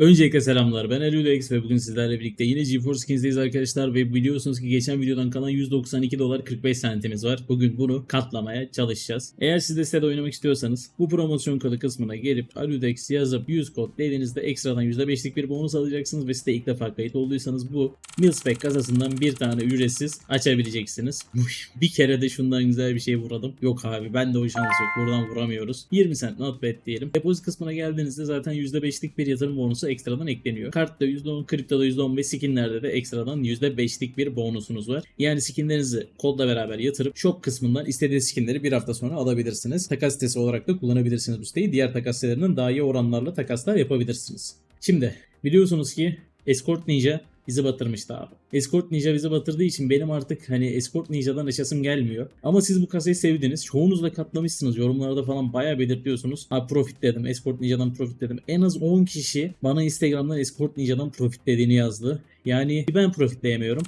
Öncelikle selamlar ben Eludex ve bugün sizlerle birlikte yine GeForce Skins'deyiz arkadaşlar ve biliyorsunuz ki geçen videodan kalan 192 dolar 45 centimiz var. Bugün bunu katlamaya çalışacağız. Eğer siz de sitede oynamak istiyorsanız bu promosyon kodu kısmına gelip Aludex yazıp 100 kod dediğinizde ekstradan %5'lik bir bonus alacaksınız ve site ilk defa kayıt olduysanız bu Milspec kasasından bir tane ücretsiz açabileceksiniz. bir kere de şundan güzel bir şey vuradım. Yok abi ben de o şans yok buradan vuramıyoruz. 20 cent not bad diyelim. Depozit kısmına geldiğinizde zaten %5'lik bir yatırım bonusu ekstradan ekleniyor. Kartta %10, kriptoda %15, skinlerde de ekstradan %5'lik bir bonusunuz var. Yani skinlerinizi kodla beraber yatırıp shop kısmından istediğiniz skinleri bir hafta sonra alabilirsiniz. Takas sitesi olarak da kullanabilirsiniz bu siteyi. Diğer takas sitelerinden daha iyi oranlarla takaslar yapabilirsiniz. Şimdi biliyorsunuz ki Escort Ninja bizi batırmıştı abi. Escort Ninja bizi batırdığı için benim artık hani Escort Ninja'dan aşasım gelmiyor. Ama siz bu kasayı sevdiniz. Çoğunuz da katlamışsınız. Yorumlarda falan bayağı belirtiyorsunuz. Ha profit dedim. Escort Ninja'dan profit dedim. En az 10 kişi bana Instagram'dan Escort Ninja'dan profit dediğini yazdı. Yani ben profitleyemiyorum.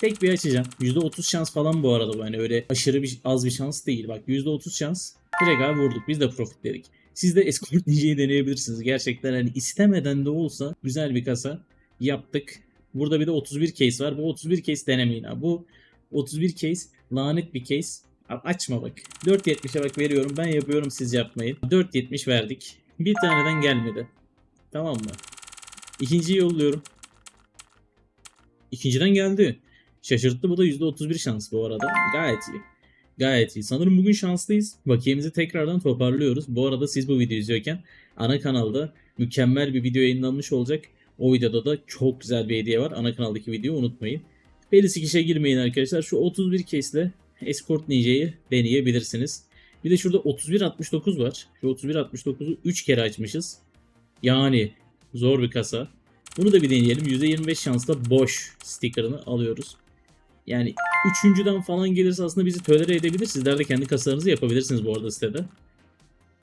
Tek bir açacağım. %30 şans falan bu arada bu. Hani öyle aşırı bir az bir şans değil. Bak %30 şans. Direkt abi vurduk. Biz de profitledik. Siz de Escort Ninja'yı deneyebilirsiniz. Gerçekten hani istemeden de olsa güzel bir kasa yaptık. Burada bir de 31 case var. Bu 31 case denemeyin abi. Bu 31 case lanet bir case. Abi açma bak. 4.70'e bak veriyorum. Ben yapıyorum siz yapmayın. 4.70 verdik. Bir taneden gelmedi. Tamam mı? İkinciyi yolluyorum. İkinciden geldi. Şaşırttı. Bu da %31 şans bu arada. Gayet iyi. Gayet iyi. Sanırım bugün şanslıyız. Bakiyemizi tekrardan toparlıyoruz. Bu arada siz bu videoyu izliyorken ana kanalda mükemmel bir video yayınlanmış olacak. O videoda da çok güzel bir hediye var. Ana kanaldaki videoyu unutmayın. Belisi kişiye girmeyin arkadaşlar. Şu 31 case ile Escort Ninja'yı deneyebilirsiniz. Bir de şurada 3169 var. Şu 3169'u 3 kere açmışız. Yani zor bir kasa. Bunu da bir deneyelim. %25 şansla boş sticker'ını alıyoruz. Yani üçüncüden falan gelirse aslında bizi tölere edebilir. Sizler de kendi kasalarınızı yapabilirsiniz bu arada sitede.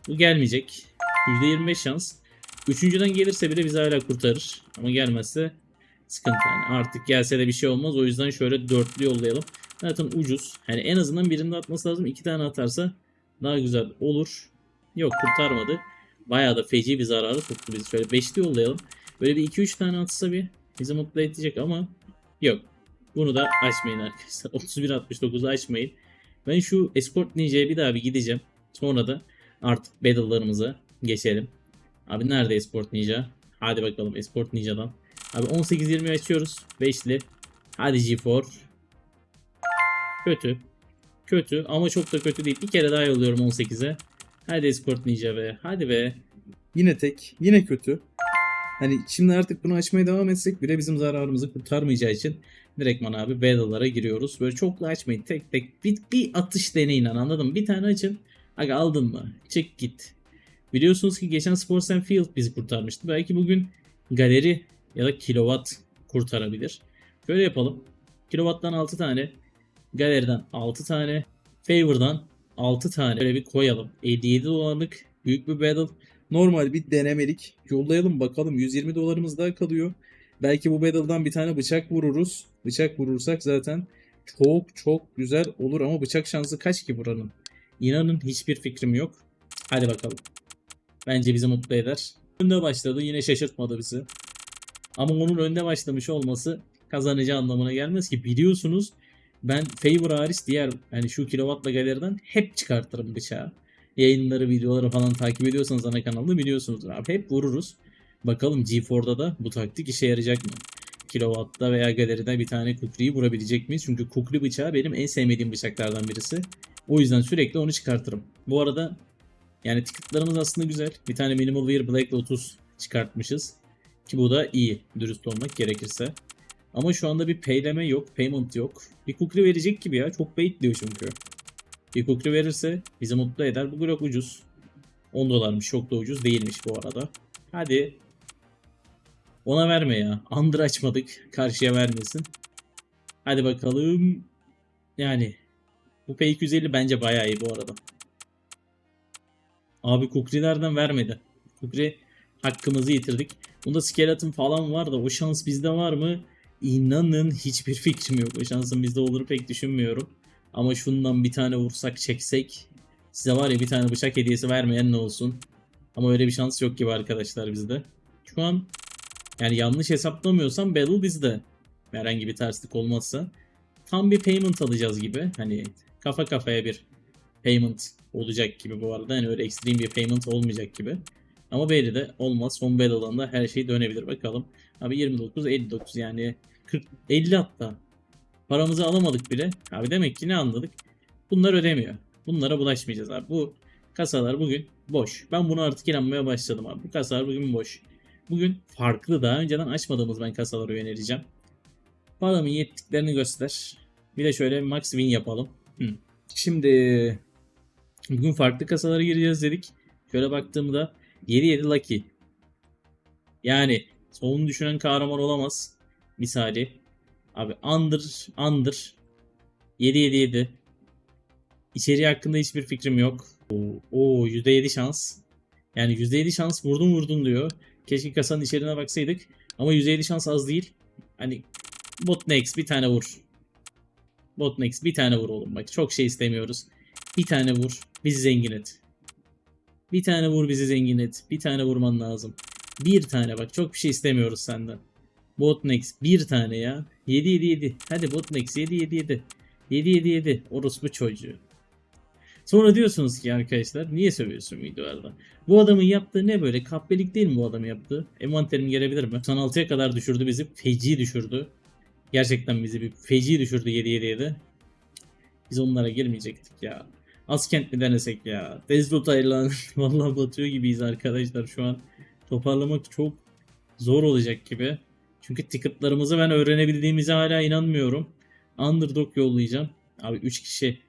Bu gelmeyecek. %25 şans. Üçüncüden gelirse bile bizi hala kurtarır. Ama gelmezse sıkıntı yani. Artık gelse de bir şey olmaz. O yüzden şöyle dörtlü yollayalım. Zaten ucuz. Yani en azından birinde atması lazım. İki tane atarsa daha güzel olur. Yok kurtarmadı. Bayağı da feci bir zararı soktu bizi. Şöyle beşli yollayalım. Böyle bir 2-3 tane atsa bir bizi mutlu edecek ama yok. Bunu da açmayın arkadaşlar. 31.69'u açmayın. Ben şu Escort Ninja'ya bir daha bir gideceğim. Sonra da artık battle'larımıza geçelim. Abi nerede Esport Ninja? Hadi bakalım Esport Ninja'dan. Abi 18-20 açıyoruz. 5'li. Hadi G4. Kötü. Kötü ama çok da kötü değil. Bir kere daha yolluyorum 18'e. Hadi Esport Ninja be. Hadi be. Yine tek. Yine kötü. Hani şimdi artık bunu açmaya devam etsek bile bizim zararımızı kurtarmayacağı için direktman abi battle'lara giriyoruz. Böyle çoklu açmayın. Tek tek bir, bir atış deneyin anladın mı? Bir tane açın. Aga aldın mı? Çık git. Biliyorsunuz ki geçen Sports and Field bizi kurtarmıştı. Belki bugün galeri ya da kilowatt kurtarabilir. Şöyle yapalım. Kilowatt'tan 6 tane. Galeriden 6 tane. Favor'dan 6 tane. Böyle bir koyalım. 57 dolarlık büyük bir battle. Normal bir denemelik. Yollayalım bakalım. 120 dolarımız daha kalıyor. Belki bu battle'dan bir tane bıçak vururuz. Bıçak vurursak zaten çok çok güzel olur ama bıçak şansı kaç ki buranın? İnanın hiçbir fikrim yok. Hadi bakalım. Bence bizi mutlu eder. Önde başladı yine şaşırtmadı bizi. Ama onun önde başlamış olması kazanacağı anlamına gelmez ki. Biliyorsunuz ben Favor hariç diğer hani şu kilovatla galeriden hep çıkartırım bıçağı. Yayınları, videoları falan takip ediyorsanız ana kanalda biliyorsunuzdur abi. Hep vururuz. Bakalım G4'da da bu taktik işe yarayacak mı? Kilowatt'ta veya galeride bir tane kukriyi vurabilecek miyiz? Çünkü kukri bıçağı benim en sevmediğim bıçaklardan birisi. O yüzden sürekli onu çıkartırım. Bu arada yani ticketlarımız aslında güzel. Bir tane Minimal Wear Black Lotus çıkartmışız. Ki bu da iyi. Dürüst olmak gerekirse. Ama şu anda bir payleme yok. Payment yok. Bir kukri verecek gibi ya. Çok bait diyor çünkü. Bir kukri verirse bizi mutlu eder. Bu blok ucuz. 10 dolarmış. Çok da ucuz değilmiş bu arada. Hadi. Ona verme ya. Under açmadık. Karşıya vermesin. Hadi bakalım. Yani. Bu P250 bence bayağı iyi bu arada. Abi Kukri'lerden vermedi. Kukri hakkımızı yitirdik. Bunda skeleton falan var da o şans bizde var mı? İnanın hiçbir fikrim yok. O şansın bizde olur pek düşünmüyorum. Ama şundan bir tane vursak çeksek size var ya bir tane bıçak hediyesi vermeyen ne olsun. Ama öyle bir şans yok gibi arkadaşlar bizde. Şu an Yani yanlış hesaplamıyorsam Battle bizde. Herhangi bir terslik olmazsa. Tam bir payment alacağız gibi. Hani kafa kafaya bir payment olacak gibi bu arada. Yani öyle extreme bir payment olmayacak gibi. Ama belli de olmaz. Son Battle'dan da her şey dönebilir. Bakalım. Abi 29, 59 yani 40, 50 hatta. Paramızı alamadık bile. Abi demek ki ne anladık? Bunlar ödemiyor. Bunlara bulaşmayacağız abi. Bu kasalar bugün boş. Ben bunu artık inanmaya başladım abi. Bu kasalar bugün boş. Bugün farklı daha önceden açmadığımız ben kasaları önereceğim. Paramın yettiklerini göster. Bir de şöyle max win yapalım. Hı. Şimdi bugün farklı kasalara gireceğiz dedik. Şöyle baktığımda 7-7 lucky. Yani sonunu düşünen kahraman olamaz. Misali. Abi under under 7-7-7. İçeriği hakkında hiçbir fikrim yok. Oo, oo %7 şans. Yani %7 şans vurdun vurdun diyor. Keşke kasanın içeriğine baksaydık. Ama %7 şans az değil. Hani Botnex bir tane vur. Botnex bir tane vur oğlum bak. Çok şey istemiyoruz. Bir tane vur. Bizi zengin et. Bir tane vur bizi zengin et. Bir tane vurman lazım. Bir tane bak. Çok bir şey istemiyoruz senden. Botnex bir tane ya. 7 7 7. Hadi Botnex 7 7 7. 7 7 7. Orospu çocuğu. Sonra diyorsunuz ki arkadaşlar niye sövüyorsun videolarda? Bu adamın yaptığı ne böyle? Kahpelik değil mi bu adamın yaptığı? Envanterim gelebilir mi? 96'ya kadar düşürdü bizi. Feci düşürdü. Gerçekten bizi bir feci düşürdü 7 7 7. Biz onlara girmeyecektik ya. Askent mi denesek ya? Dezlot Aylan vallahi batıyor gibiyiz arkadaşlar şu an. Toparlamak çok zor olacak gibi. Çünkü ticketlarımızı ben öğrenebildiğimize hala inanmıyorum. Underdog yollayacağım. Abi 3 kişi.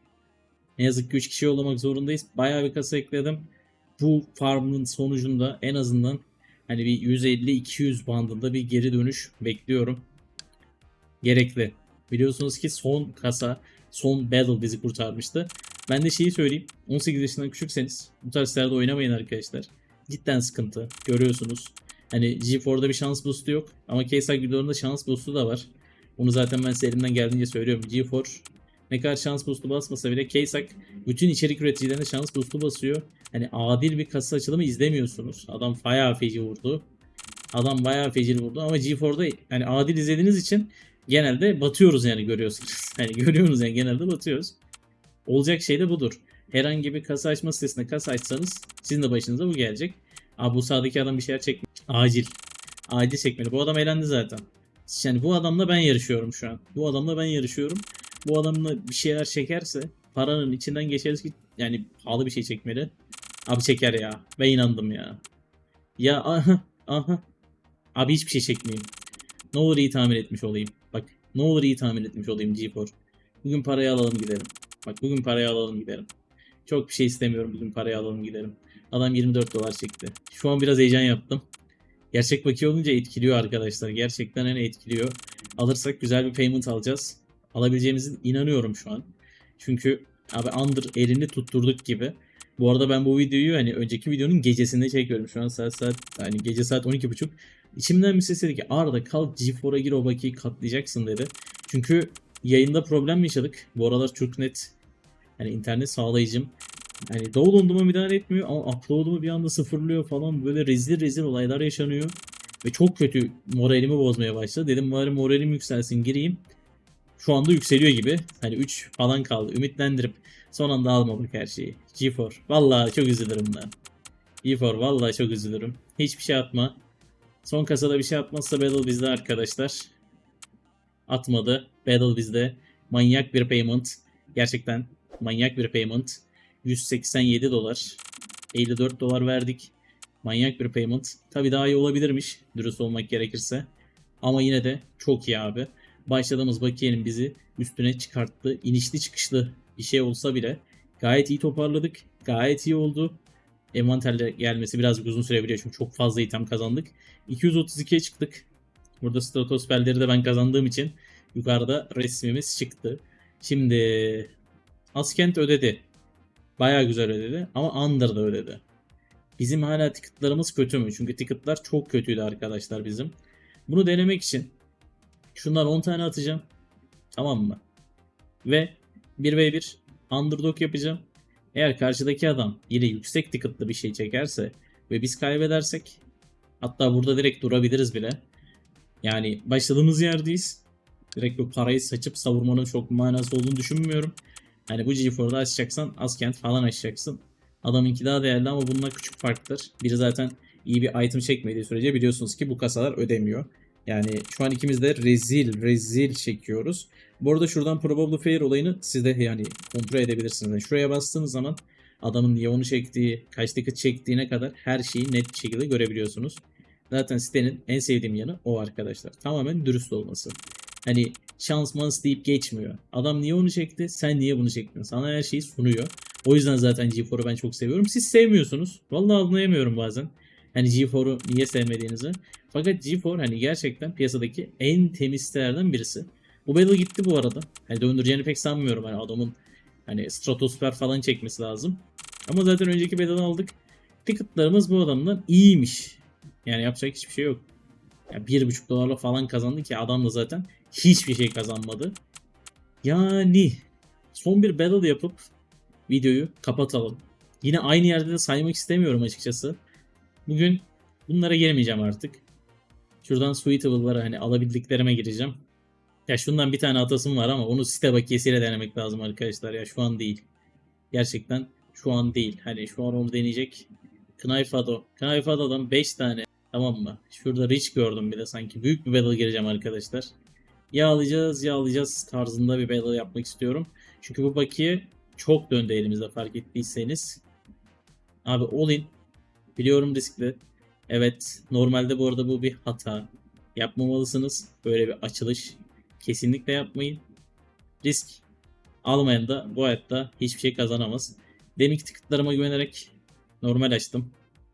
Ne yazık ki 3 kişi yollamak zorundayız. Bayağı bir kasa ekledim. Bu farmın sonucunda en azından hani bir 150-200 bandında bir geri dönüş bekliyorum. Gerekli. Biliyorsunuz ki son kasa, son battle bizi kurtarmıştı. Ben de şeyi söyleyeyim. 18 yaşından küçükseniz bu tarz sitelerde oynamayın arkadaşlar. Cidden sıkıntı. Görüyorsunuz. Hani G4'da bir şans boost'u yok. Ama KSI videolarında şans boost'u da var. Onu zaten ben size elimden geldiğince söylüyorum. G4 ne kadar şans boost'u basmasa bile KSI bütün içerik üreticilerine şans boost'u basıyor. Hani adil bir kasa açılımı izlemiyorsunuz. Adam bayağı feci vurdu. Adam bayağı feci vurdu ama G4'da yani adil izlediğiniz için genelde batıyoruz yani görüyorsunuz. Hani görüyorsunuz yani genelde batıyoruz. Olacak şey de budur. Herhangi bir kasa açma sitesinde kasa açsanız sizin de başınıza bu gelecek. Abi bu sağdaki adam bir şeyler çekmiş. Acil. Acil çekmeli. Bu adam elendi zaten. Yani bu adamla ben yarışıyorum şu an. Bu adamla ben yarışıyorum. Bu adamla bir şeyler çekerse paranın içinden geçeriz ki yani pahalı bir şey çekmeli. Abi çeker ya. Ben inandım ya. Ya aha aha. Abi hiçbir şey çekmeyeyim. Ne olur iyi tahmin etmiş olayım. Bak ne olur iyi tahmin etmiş olayım G4. Bugün parayı alalım gidelim. Bak bugün parayı alalım gidelim. Çok bir şey istemiyorum bugün parayı alalım gidelim. Adam 24 dolar çekti. Şu an biraz heyecan yaptım. Gerçek bakiye olunca etkiliyor arkadaşlar. Gerçekten hani etkiliyor. Alırsak güzel bir payment alacağız. Alabileceğimize inanıyorum şu an. Çünkü abi under elini tutturduk gibi. Bu arada ben bu videoyu hani önceki videonun gecesinde çekiyorum. Şu an saat saat hani gece saat 12.30. İçimden bir ses dedi ki Arda kalk G4'a gir o bakiyi katlayacaksın dedi. Çünkü yayında problem yaşadık. Bu aralar çok net hani internet sağlayıcım hani download'uma müdahale etmiyor ama upload'umu bir anda sıfırlıyor falan böyle rezil rezil olaylar yaşanıyor. Ve çok kötü moralimi bozmaya başladı. Dedim bari moralim yükselsin gireyim. Şu anda yükseliyor gibi. Hani 3 falan kaldı. Ümitlendirip son anda almadık her şeyi. G4. Vallahi çok üzülürüm ben. G4 vallahi çok üzülürüm. Hiçbir şey atma. Son kasada bir şey atmazsa Battle bizde arkadaşlar. Atmadı. Battle bizde. Manyak bir payment. Gerçekten manyak bir payment. 187 dolar. 54 dolar verdik. Manyak bir payment. Tabi daha iyi olabilirmiş. Dürüst olmak gerekirse. Ama yine de çok iyi abi. Başladığımız bakiyenin bizi üstüne çıkarttı. İnişli çıkışlı bir şey olsa bile gayet iyi toparladık. Gayet iyi oldu. Envanterle gelmesi biraz uzun sürebiliyor çünkü çok fazla item kazandık. 232'ye çıktık. Burada stratosferleri de ben kazandığım için yukarıda resmimiz çıktı. Şimdi Askent ödedi. Baya güzel ödedi ama Under da ödedi. Bizim hala ticketlarımız kötü mü? Çünkü ticketlar çok kötüydü arkadaşlar bizim. Bunu denemek için şundan 10 tane atacağım. Tamam mı? Ve 1v1 underdog yapacağım. Eğer karşıdaki adam yine yüksek ticketlı bir şey çekerse ve biz kaybedersek hatta burada direkt durabiliriz bile. Yani başladığımız yerdeyiz. Direkt bu parayı saçıp savurmanın çok manası olduğunu düşünmüyorum. Hani bu GeForce'da açacaksan Askent falan açacaksın. Adamınki daha değerli ama bununla küçük farktır. Biri zaten iyi bir item çekmediği sürece biliyorsunuz ki bu kasalar ödemiyor. Yani şu an ikimiz de rezil rezil çekiyoruz. Bu arada şuradan Probable Fair olayını siz de yani kontrol edebilirsiniz. Yani şuraya bastığınız zaman adamın niye onu çektiği, kaç ticket çektiğine kadar her şeyi net bir şekilde görebiliyorsunuz. Zaten sitenin en sevdiğim yanı o arkadaşlar. Tamamen dürüst olması. Hani şans mans deyip geçmiyor. Adam niye onu çekti? Sen niye bunu çektin? Sana her şeyi sunuyor. O yüzden zaten G4'u ben çok seviyorum. Siz sevmiyorsunuz. Vallahi anlayamıyorum bazen. Hani G4'u niye sevmediğinizi. Fakat G4 hani gerçekten piyasadaki en temiz sitelerden birisi. Bu battle gitti bu arada. Hani döndüreceğini pek sanmıyorum. Hani adamın hani stratosfer falan çekmesi lazım. Ama zaten önceki battle'ı aldık. Ticketlarımız bu adamdan iyiymiş. Yani yapacak hiçbir şey yok. Yani 1.5 dolarla falan kazandı ki adam da zaten hiçbir şey kazanmadı. Yani son bir battle yapıp videoyu kapatalım. Yine aynı yerde de saymak istemiyorum açıkçası. Bugün bunlara girmeyeceğim artık. Şuradan suitable'lara hani alabildiklerime gireceğim. Ya şundan bir tane atasım var ama onu site bakiyesiyle denemek lazım arkadaşlar ya şu an değil. Gerçekten şu an değil. Hani şu an onu deneyecek. Knifeado. Knifeado'dan 5 tane tamam mı? Şurada Rich gördüm bir de sanki. Büyük bir battle gireceğim arkadaşlar. Ya alacağız ya alacağız tarzında bir battle yapmak istiyorum. Çünkü bu bakiye çok döndü elimizde fark ettiyseniz. Abi all in. Biliyorum riskli. Evet normalde bu arada bu bir hata. Yapmamalısınız. Böyle bir açılış kesinlikle yapmayın. Risk almayan da bu hayatta hiçbir şey kazanamaz. Demik tıkıtlarıma güvenerek normal açtım.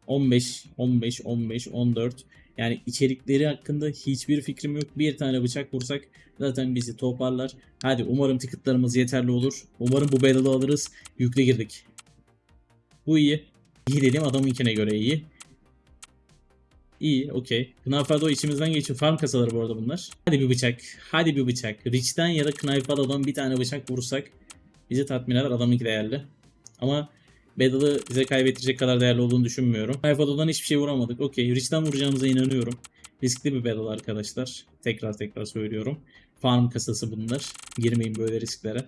15, 15, 15, 14. Yani içerikleri hakkında hiçbir fikrim yok. Bir tane bıçak vursak zaten bizi toparlar. Hadi umarım ticketlarımız yeterli olur. Umarım bu battle'ı alırız. Yükle girdik. Bu iyi. İyi dediğim adamınkine göre iyi. İyi, okey. Knifeado içimizden geçiyor. Farm kasaları bu arada bunlar. Hadi bir bıçak. Hadi bir bıçak. Rich'ten ya da Knifeado'dan bir tane bıçak vursak bizi tatmin eder. Adamınki değerli. Ama Battle'ı bize kaybettirecek kadar değerli olduğunu düşünmüyorum. Knifeado'dan hiçbir şey vuramadık. Okey. Rich'ten vuracağımıza inanıyorum. Riskli bir battle arkadaşlar. Tekrar tekrar söylüyorum. Farm kasası bunlar. Girmeyin böyle risklere.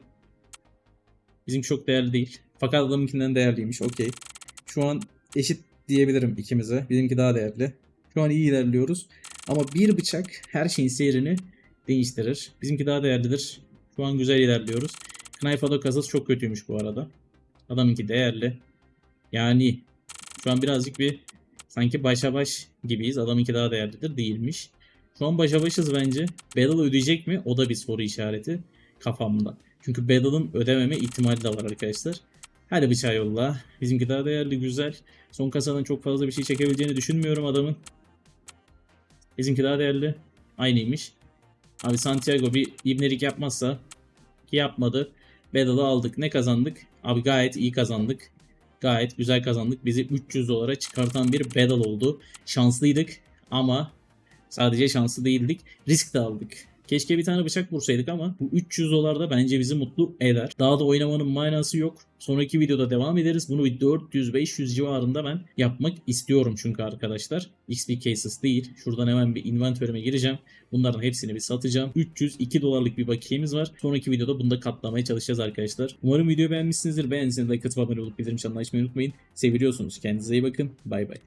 Bizim çok değerli değil. Fakat adamınkinden değerliymiş. Okey. Şu an eşit diyebilirim ikimize. Bizimki daha değerli. Şu an iyi ilerliyoruz. Ama bir bıçak her şeyin seyrini değiştirir. Bizimki daha değerlidir. Şu an güzel ilerliyoruz. Knifeado kasası çok kötüymüş bu arada. Adamınki değerli. Yani şu an birazcık bir sanki başa baş gibiyiz. Adamınki daha değerlidir. Değilmiş. Şu an başa başız bence. Battle ödeyecek mi? O da bir soru işareti kafamda. Çünkü Battle'ın ödememe ihtimali de var arkadaşlar. Hadi bıçağı yolla. Bizimki daha değerli, güzel. Son kasadan çok fazla bir şey çekebileceğini düşünmüyorum adamın. Bizimki daha değerli. Aynıymış. Abi Santiago bir ibnelik yapmazsa ki yapmadı. Battle'ı aldık. Ne kazandık? Abi gayet iyi kazandık. Gayet güzel kazandık. Bizi 300 dolara çıkartan bir battle oldu. Şanslıydık ama sadece şanslı değildik. Risk de aldık. Keşke bir tane bıçak vursaydık ama bu 300 dolar da bence bizi mutlu eder. Daha da oynamanın manası yok. Sonraki videoda devam ederiz. Bunu bir 400-500 civarında ben yapmak istiyorum çünkü arkadaşlar. XP cases değil. Şuradan hemen bir inventörüme gireceğim. Bunların hepsini bir satacağım. 302 dolarlık bir bakiyemiz var. Sonraki videoda bunu da katlamaya çalışacağız arkadaşlar. Umarım videoyu beğenmişsinizdir. Beğendiyseniz like atıp abone olup bildirim çanını açmayı unutmayın. Seviliyorsunuz. Kendinize iyi bakın. Bay bay.